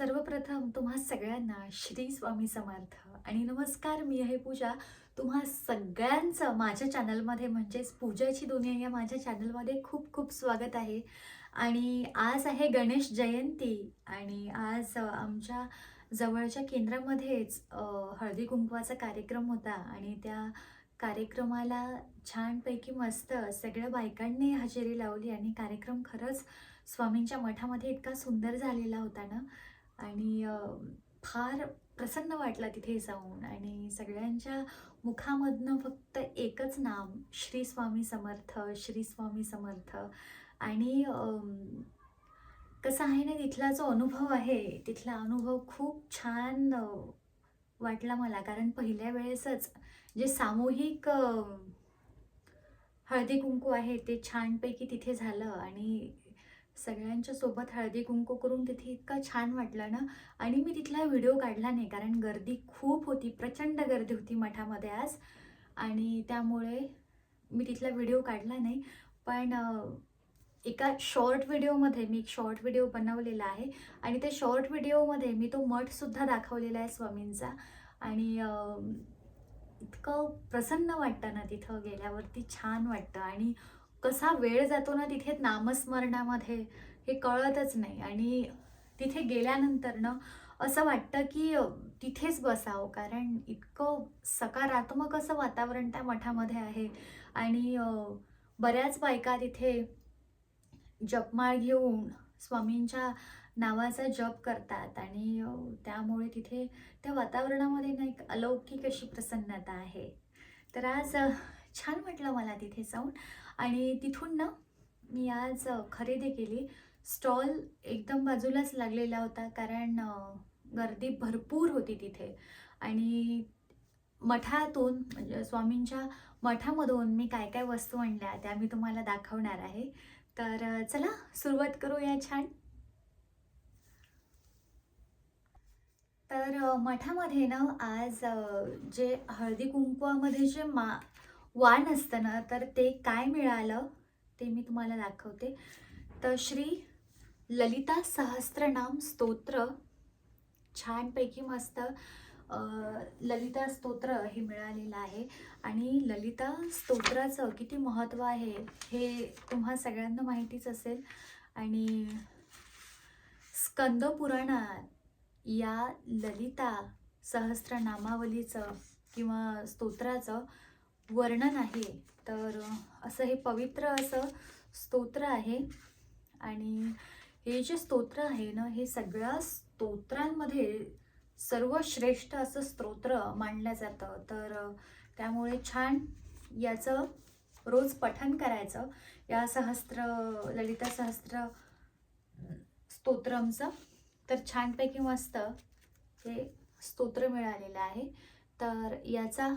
सर्वप्रथम तुम्हा सगळ्यांना श्री स्वामी समर्थ आणि नमस्कार मी आहे पूजा. तुम्हा सगळ्यांचं माझ्या चॅनलमध्ये म्हणजेच पूजाची दुनिया या माझ्या चॅनलमध्ये खूप खूप स्वागत आहे. आणि आज आहे गणेश जयंती आणि आज आमच्या जवळच्या केंद्रामध्येच हळदी कुंकवाचा कार्यक्रम होता आणि त्या कार्यक्रमाला छानपैकी मस्त सगळ्या बायकांनी हजेरी लावली आणि कार्यक्रम खरंच स्वामींच्या मठामध्ये इतका सुंदर झालेला होता ना. आणि फार प्रसन्न वाटला तिथे जाऊन आणि सगळ्यांच्या मुखामधनं फक्त एकच नाम श्री स्वामी समर्थ श्री स्वामी समर्थ. आणि कसं आहे ना तिथला जो अनुभव आहे तिथला अनुभव खूप छान वाटला मला. कारण पहिल्या वेळेसच जे सामूहिक हळदी कुंकू आहे ते छानपैकी तिथे झालं आणि सगळ्यांच्या सोबत हळदी कुंकू करून तिथे इतकं छान वाटलं ना. आणि मी तिथला व्हिडिओ काढला नाही कारण गर्दी खूप होती प्रचंड गर्दी होती मठामध्ये आज. आणि त्यामुळे मी तिथला व्हिडिओ काढला नाही. पण एका शॉर्ट व्हिडिओमध्ये मी एक शॉर्ट व्हिडिओ बनवलेला आहे. आणि त्या शॉर्ट व्हिडिओमध्ये मी तो मठसुद्धा दाखवलेला आहे स्वामींचा. आणि इतकं प्रसन्न वाटतं ना तिथं गेल्यावरती छान वाटतं. आणि कसा वेळ जातो ना तिथे नामस्मरणामध्ये हे कळतच नाही. आणि तिथे गेल्यानंतर ना असं वाटतं की तिथेच बसावं. कारण इतकं सकारात्मक असं वातावरण त्या मठामध्ये आहे. आणि बऱ्याच बायका तिथे जपमाळ घेऊन स्वामींच्या नावाचा जप करतात. आणि त्यामुळे तिथे त्या वातावरणामध्ये ना एक अलौकिक अशी प्रसन्नता आहे. तर आज छान वाटलं मला तिथे जाऊन. आणि तिथून ना मी आज खरेदी केली. स्टॉल एकदम बाजूलाच लागलेला होता कारण गर्दी भरपूर होती तिथे. आणि मठातून म्हणजे स्वामींच्या मठामधून मी काय काय वस्तू आणल्या त्या मी तुम्हाला दाखवणार आहे. तर चला सुरुवात करूया छान. तर मठामध्ये ना आज जे हळदी कुंकवामध्ये जे मा वाण असतं ना तर ते काय मिळालं ते मी तुम्हाला दाखवते. तर श्री ललिता सहस्त्रनाम स्तोत्र छानपैकी मस्त ललिता स्तोत्र हे मिळालेलं आहे. आणि ललिता स्तोत्राचं किती महत्त्व आहे हे तुम्हा सगळ्यांना माहितीच असेल. आणि स्कंद पुराणात या ललिता सहस्त्रनामावलीचं किंवा स्तोत्राचं वर्णन आहे तर असं हे पवित्र असं स्तोत्र आहे. आणि हे जे स्तोत्र आहे ना हे सगळ्या स्तोत्रांमध्ये सर्वश्रेष्ठ असं स्तोत्र मानलं जातं. तर त्यामुळे छान याचं रोज पठण करायचं. या सहस्त्र ललिता सहस्त्र स्तोत्रमचं. तर छानपैकी मस्त हे स्तोत्र मिळालेलं आहे. तर याचा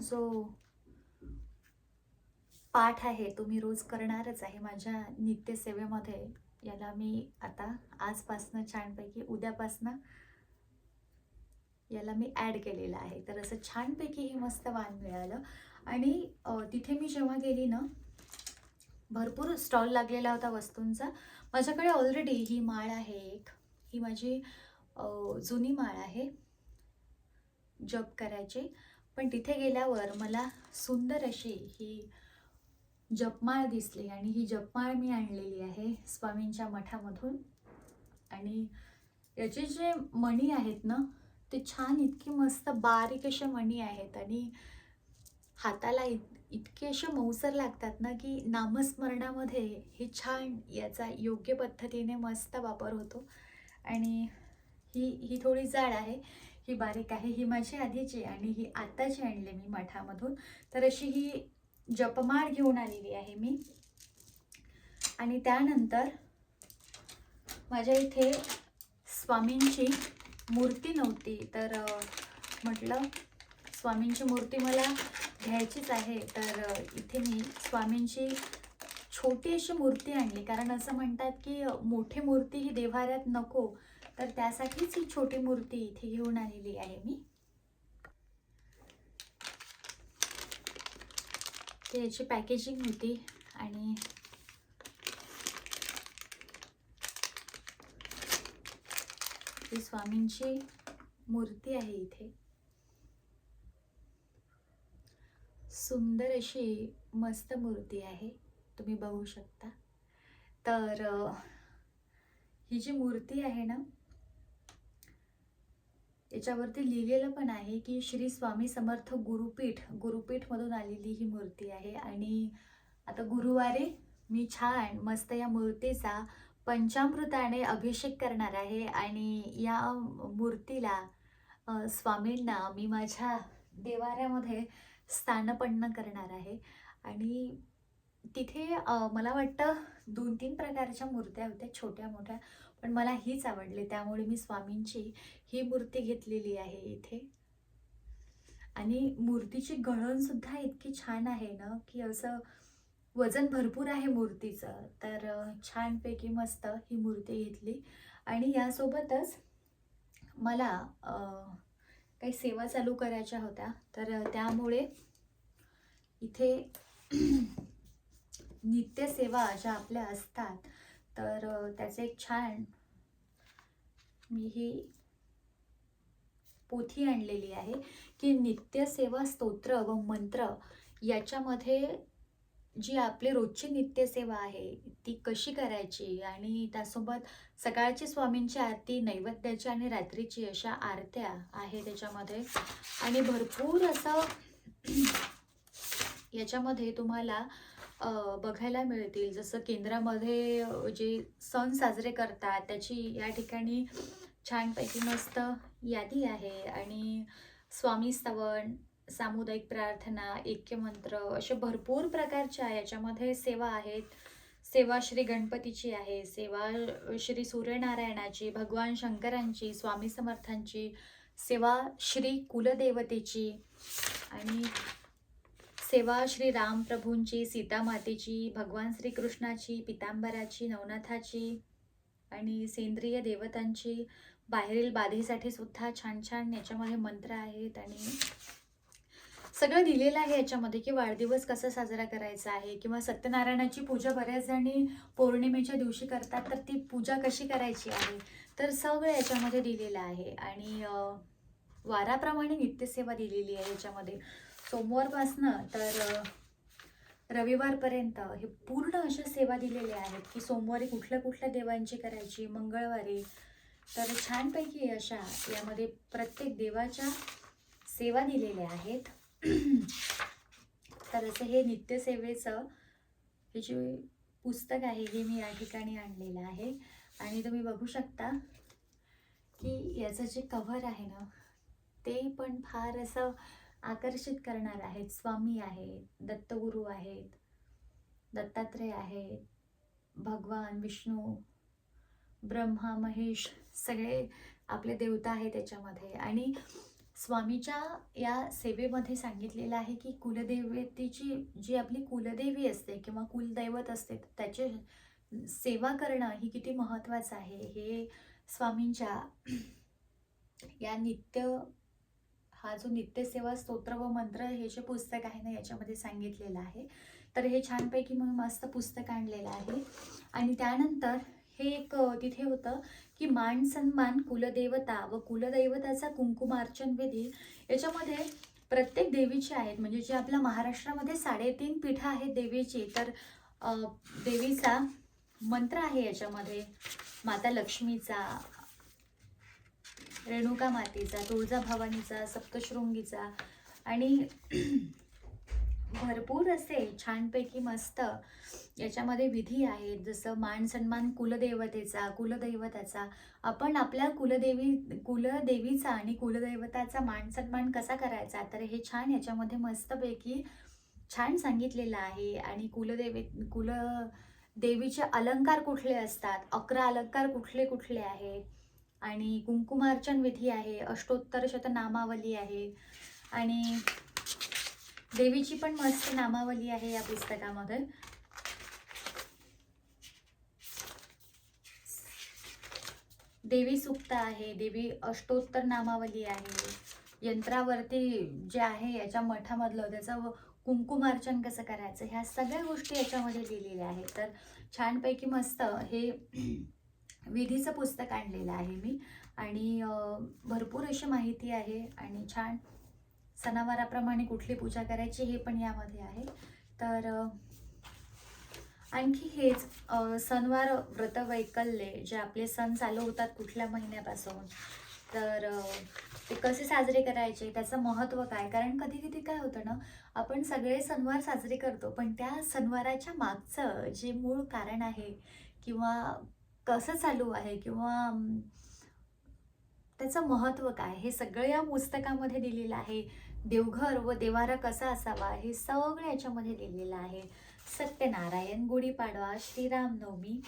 जो पाठ आहे तो मी रोज करणारच आहे. माझ्या नित्यसेवेमध्ये याला मी आता आजपासनं छानपैकी उद्यापासनं याला मी ॲड केलेलं आहे. तर असं छानपैकी हे मस्त वाण मिळालं. आणि तिथे मी जेव्हा गेली ना भरपूर स्टॉल लागलेला होता वस्तूंचा. माझ्याकडे ऑलरेडी ही माळ आहे एक. ही माझी जुनी माळ आहे. जप करायची. पण तिथे गेल्यावर मला सुंदर अशी ही जपमाळ दिसली आणि ही जपमाळ मी आणलेली आहे स्वामींच्या मठामधून. आणि याचे जे मणी आहेत ना ते छान इतकी मस्त बारीक असे मणी आहेत आणि हाताला इत इतके असे मऊसर लागतात ना की नामस्मरणामध्ये हे छान याचा योग्य पद्धतीने मस्त वापर होतो. आणि ही ही थोडी जाड आहे ही बारीक आहे ही माझी आधीची आणि ही आत्ताची आणली मी मठामधून. तर अशी ही जपमाळ घेऊन आलेली आहे मी. आणि त्यानंतर माझ्या इथे स्वामींची मूर्ती नव्हती तर म्हटलं स्वामींची मूर्ती मला घ्यायचीच आहे तर इथे मी स्वामींची छोटी अशी मूर्ती आणली. कारण असं म्हणतात की मोठी मूर्ती ही देवाऱ्यात नको तर त्यासाठीच ही छोटी मूर्ती इथे घेऊन आलेली आहे मी. ते याची पॅकेजिंग होती आणि ही स्वामींची मूर्ती आहे इथे. सुंदर अशी मस्त मूर्ती आहे तुम्ही बघू शकता. तर ही जी मूर्ती आहे ना याच्यावरती लिहिलेलं पण आहे की श्री स्वामी समर्थ गुरुपीठ गुरुपीठमधून आलेली ही मूर्ती आहे. आणि आता गुरुवारी मी छान मस्त या मूर्तीचा पंचामृताने अभिषेक करणार आहे. आणि या मूर्तीला स्वामींना मी माझ्या देवाऱ्यामध्ये स्थानपन्न करणार आहे. आणि तिथे मला वाटतं दोन तीन प्रकारच्या मूर्त्या होत्या छोट्या मोठ्या पण मला हीच आवडली. त्यामुळे मी स्वामींची ही मूर्ती घेतलेली आहे इथे. आणि मूर्तीची गळणसुद्धा इतकी छान आहे ना की असं वजन भरपूर आहे मूर्तीचं. तर छानपैकी मस्त ही मूर्ती घेतली. आणि यासोबतच मला काही सेवा चालू करायच्या होत्या. तर त्यामुळे इथे नित्यसेवा ज्या आपल्या असतात तर त्याचे एक छान मी ही पोथी आणलेली आहे की नित्यसेवा स्तोत्र व मंत्र याच्यामध्ये जी आपली रोजची नित्यसेवा आहे ती कशी करायची आणि त्यासोबत सकाळची स्वामींची आरती नैवेद्याची आणि रात्रीची अशा आरत्या आहे त्याच्यामध्ये. आणि भरपूर असं याच्यामध्ये तुम्हाला बघायला मिळतील. जसं केंद्रामध्ये जे सण साजरे करतात त्याची या ठिकाणी छानपैकी मस्त यादी आहे. आणि स्वामी स्तवन सामुदायिक प्रार्थना ऐक्यमंत्र असे भरपूर प्रकारच्या याच्यामध्ये सेवा आहेत. सेवा श्री गणपतीची आहे. सेवा श्री सूर्यनारायणाची भगवान शंकरांची स्वामी समर्थांची सेवा श्री कुलदेवतेची. आणि सेवा श्री रामप्रभूंची सीतामातेची भगवान श्रीकृष्णाची पितांबराची नवनाथाची आणि सेंद्रिय देवतांची बाहेरील बाधेसाठी सुद्धा छान छान याच्यामध्ये मंत्र आहेत आणि सगळं दिलेलं आहे याच्यामध्ये की वाढदिवस कसा साजरा करायचा आहे किंवा सत्यनारायणाची पूजा बऱ्याच जणी पौर्णिमेच्या दिवशी करतात तर ती पूजा कशी करायची आहे? तर सगळं याच्यामध्ये दिलेलं आहे आणि वाराप्रमाणे नित्यसेवा दिलेली आहे याच्यामध्ये. सोमवारपासनं तर रविवारपर्यंत हे पूर्ण अशा सेवा दिलेल्या आहेत की सोमवारी कुठल्या कुठल्या देवांची करायची मंगळवारी. तर छानपैकी अशा यामध्ये प्रत्येक देवाच्या सेवा दिलेल्या आहेत. तर असं हे नित्यसेवेचं हे जे पुस्तक आहे हे मी या ठिकाणी आणलेलं आहे. आणि तुम्ही बघू शकता की याचं जे कव्हर आहे ना ते पण फार असं आकर्षित करणार आहेत. स्वामी आहेत दत्तगुरू आहेत दत्तात्रय आहेत भगवान विष्णू ब्रह्मा महेश सगळे आपले देवता आहेत त्याच्यामध्ये. आणि स्वामीच्या या सेवेमध्ये सांगितलेलं आहे की कुलदेवतेची जी आपली कुलदेवी असते किंवा कुलदैवत असते त्याचे सेवा करणं ही किती महत्त्वाचं आहे. हे स्वामींच्या या नित्य हा जो नित्यसेवा स्तोत्र व मंत्र हे जे पुस्तक आहे ना याच्यामध्ये सांगितलेलं आहे. तर हे छानपैकी मग मस्त पुस्तक आणलेलं आहे. आणि त्यानंतर हे एक तिथे होतं की मान सन्मान कुलदेवता व कुलदैवताचा कुंकुमार्चन विधी याच्यामध्ये प्रत्येक देवीची आहेत. म्हणजे जे आपल्या महाराष्ट्रामध्ये साडेतीन पीठं आहेत देवीची तर देवीचा मंत्र आहे याच्यामध्ये. माता लक्ष्मीचा रेणुका मातेचा तुळजाभवानीचा सप्तशृंगीचा आणि भरपूर असे छानपैकी मस्त याच्यामध्ये विधी आहेत. जसं मान सन्मान कुलदेवतेचा कुलदैवताचा. आपण आपल्या कुलदेवी कुलदेवीचा आणि कुलदैवताचा मान सन्मान कसा करायचा? तर हे छान याच्यामध्ये मस्तपैकी छान सांगितलेलं आहे. आणि कुलदेवी कुल देवीचे अलंकार कुठले असतात? अकरा अलंकार कुठले कुठले आहेत? आणि कुंकुमार्चन विधी आहे अष्टोत्तर शतनामावली आहे आणि देवीची पण मस्त नामावली आहे या पुस्तकामध्ये देवी सुक्त आहे देवी अष्टोत्तर नामावली आहे. यंत्रावरती जे आहे याच्या मठामधलं त्याचं कुंकुमार्चन कसं करायचं ह्या सगळ्या गोष्टी याच्यामध्ये लिहिलेल्या आहेत. तर छानपैकी मस्त हे विधीचं पुस्तक आणलेलं आहे मी. आणि भरपूर अशी माहिती आहे आणि छान सणावाराप्रमाणे कुठली पूजा करायची हे पण यामध्ये आहे. तर आणखी हेच सणवार व्रत वैकल्ये जे आपले सण चालू होतात कुठल्या महिन्यापासून तर ते कसे साजरे करायचे त्याचं महत्त्व काय? कारण कधी कधी काय होतं ना आपण सगळे सणवार साजरे करतो पण त्या सणवाराच्या मागचं जे मूळ कारण आहे किंवा कसं चालू आहे किंवा त्याचं महत्त्व काय? हे सगळं या पुस्तकामध्ये दिलेलं आहे. देवघर व देवारा कसा असावा? हे सगळं याच्यामध्ये दिलेलं आहे. सत्यनारायण गुढीपाडवा श्रीरामनवमी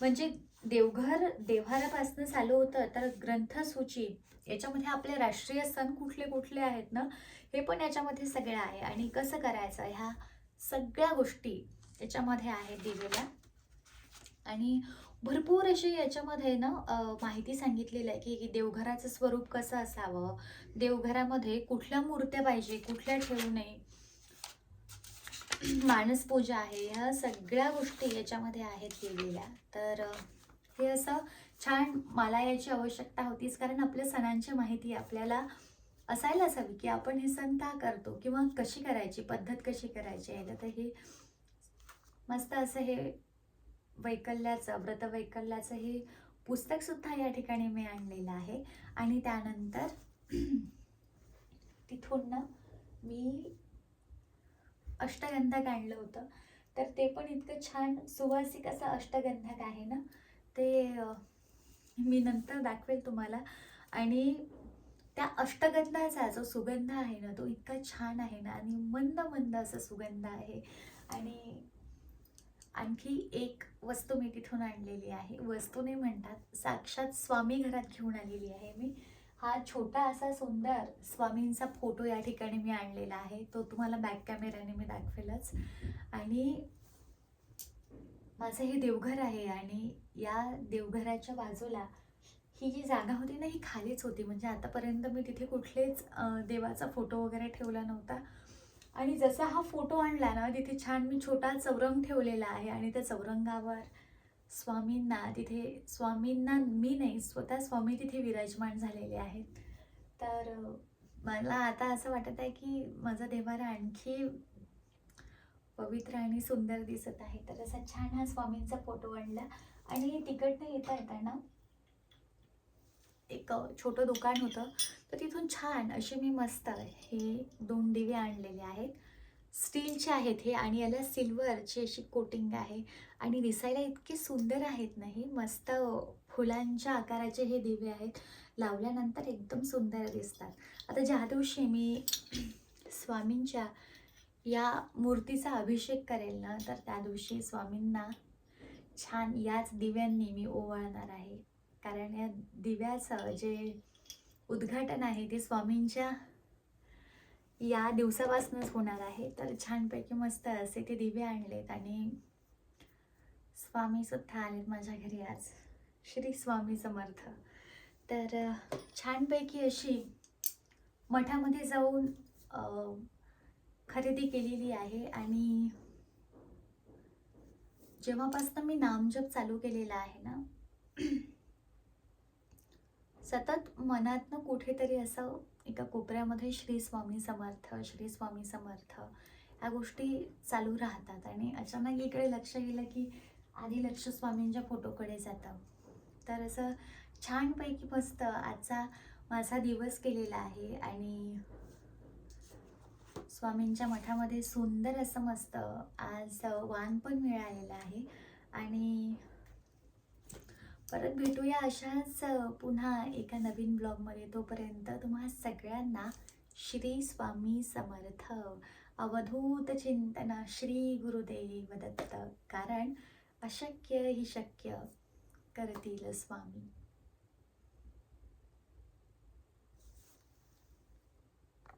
म्हणजे देवघर देव्हारापासून चालू होतं तर ग्रंथसूची याच्यामध्ये आपले राष्ट्रीय सण कुठले कुठले आहेत ना हे पण याच्यामध्ये सगळं आहे. आणि कसं करायचं? ह्या सगळ्या गोष्टी याच्यामध्ये आहेत दिलेल्या. आणि भरपूर अशी याच्यामध्ये ना माहिती सांगितलेली आहे की देवघराचं स्वरूप कसं असावं? देवघरामध्ये कुठल्या मूर्त्या पाहिजे? कुठल्या ठेवू नये? मानसपूजा आहे ह्या सगळ्या गोष्टी याच्यामध्ये आहेत लिहिलेल्या. तर हे असं छान मला याची आवश्यकता होतीच कारण आपल्या सणांची माहिती आपल्याला असायलाच हवी की आपण हे सण का करतो? किंवा कशी करायची? पद्धत कशी करायची? आहे तर हे मस्त असं हे वैकल्याचं व्रत वैकल्याचं हे पुस्तक सुद्धा या ठिकाणी मी आणलेलं आहे. आणि त्यानंतर तिथून ना मी अष्टगंधक आणलं होतं. तर ते पण इतकं छान सुवासिक असं अष्टगंधक आहे ना ते मी नंतर दाखवेल तुम्हाला. आणि त्या अष्टगंधाचा जो सुगंध आहे ना तो इतका छान आहे ना आणि मंद मंद असं सुगंध आहे. आणि आणखी एक वस्तू मी तिथून आणलेली आहे. वस्तू नाही म्हणतात साक्षात स्वामी घरात घेऊन आलेली आहे मी. हा छोटा असा सुंदर स्वामींचा फोटो या ठिकाणी मी आणलेला आहे. तो तुम्हाला बॅक कॅमेऱ्याने मी दाखवेलच. आणि माझं हे देवघर आहे आणि या देवघराच्या बाजूला ही जी जागा होती ना ही खालीच होती. म्हणजे आतापर्यंत मी तिथे कुठलेच देवाचा फोटो वगैरे ठेवला नव्हता. आणि जसा हा फोटो आणला ना तिथे छान मी छोटा चौरंग ठेवलेला आहे आणि त्या चौरंगावर स्वामींना तिथे स्वामींना मी नाही स्वतः स्वामी तिथे विराजमान झालेले आहेत. तर मला आता असं वाटत आहे की माझा देवारा आणखी पवित्र आणि सुंदर दिसत आहे. तर असा छान हा स्वामींचा फोटो आणला आणि तिकडनं येता येताना एक छोटं दुकान होतं. तर तिथून छान असे मी मस्त हे दोन दिवे आणलेले आहेत. स्टीलचे आहेत हे आणि याला सिल्वरची अशी कोटिंग आहे. आणि दिसायला इतके सुंदर आहेत ना हे. मस्त फुलांच्या आकाराचे हे दिवे आहेत. लावल्यानंतर एकदम सुंदर दिसतात. आता ज्या दिवशी मी स्वामींच्या या मूर्तीचा अभिषेक करेल ना तर त्या दिवशी स्वामींना छान याच दिव्यांनी मी ओवाळणार आहे. कारण या दिव्याचं जे उद्घाटन आहे ते स्वामींच्या या दिवसापासूनच होणार आहे. तर छानपैकी मस्त असे ते दिवे आणलेत आणि स्वामीसुद्धा आलेत माझ्या घरी आज. श्री स्वामी समर्थ. तर छानपैकी अशी मठामध्ये जाऊन खरेदी केलेली आहे आणि जेव्हापासनं मी नामजप चालू केलेला आहे ना सतत मनातनं कुठेतरी असं एका कोपऱ्यामध्ये श्री स्वामी समर्थ श्री स्वामी समर्थ ह्या गोष्टी चालू राहतात. आणि अचानक इकडे लक्ष गेलं की आधी लक्ष स्वामींच्या फोटोकडे जातं. तर असं छानपैकी मस्त आजचा माझा दिवस केलेला आहे. आणि स्वामींच्या मठामध्ये सुंदर असं मस्त आज वाण पण मिळालेलं आहे. आणि परत भेटूया अशाच पुन्हा एका नवीन ब्लॉगमध्ये. तोपर्यंत तुम्हा सगळ्यांना श्री स्वामी समर्थ. अवधूत चिंतन श्री गुरुदेव दत्त कारण अशक्य ही शक्य करतील स्वामी.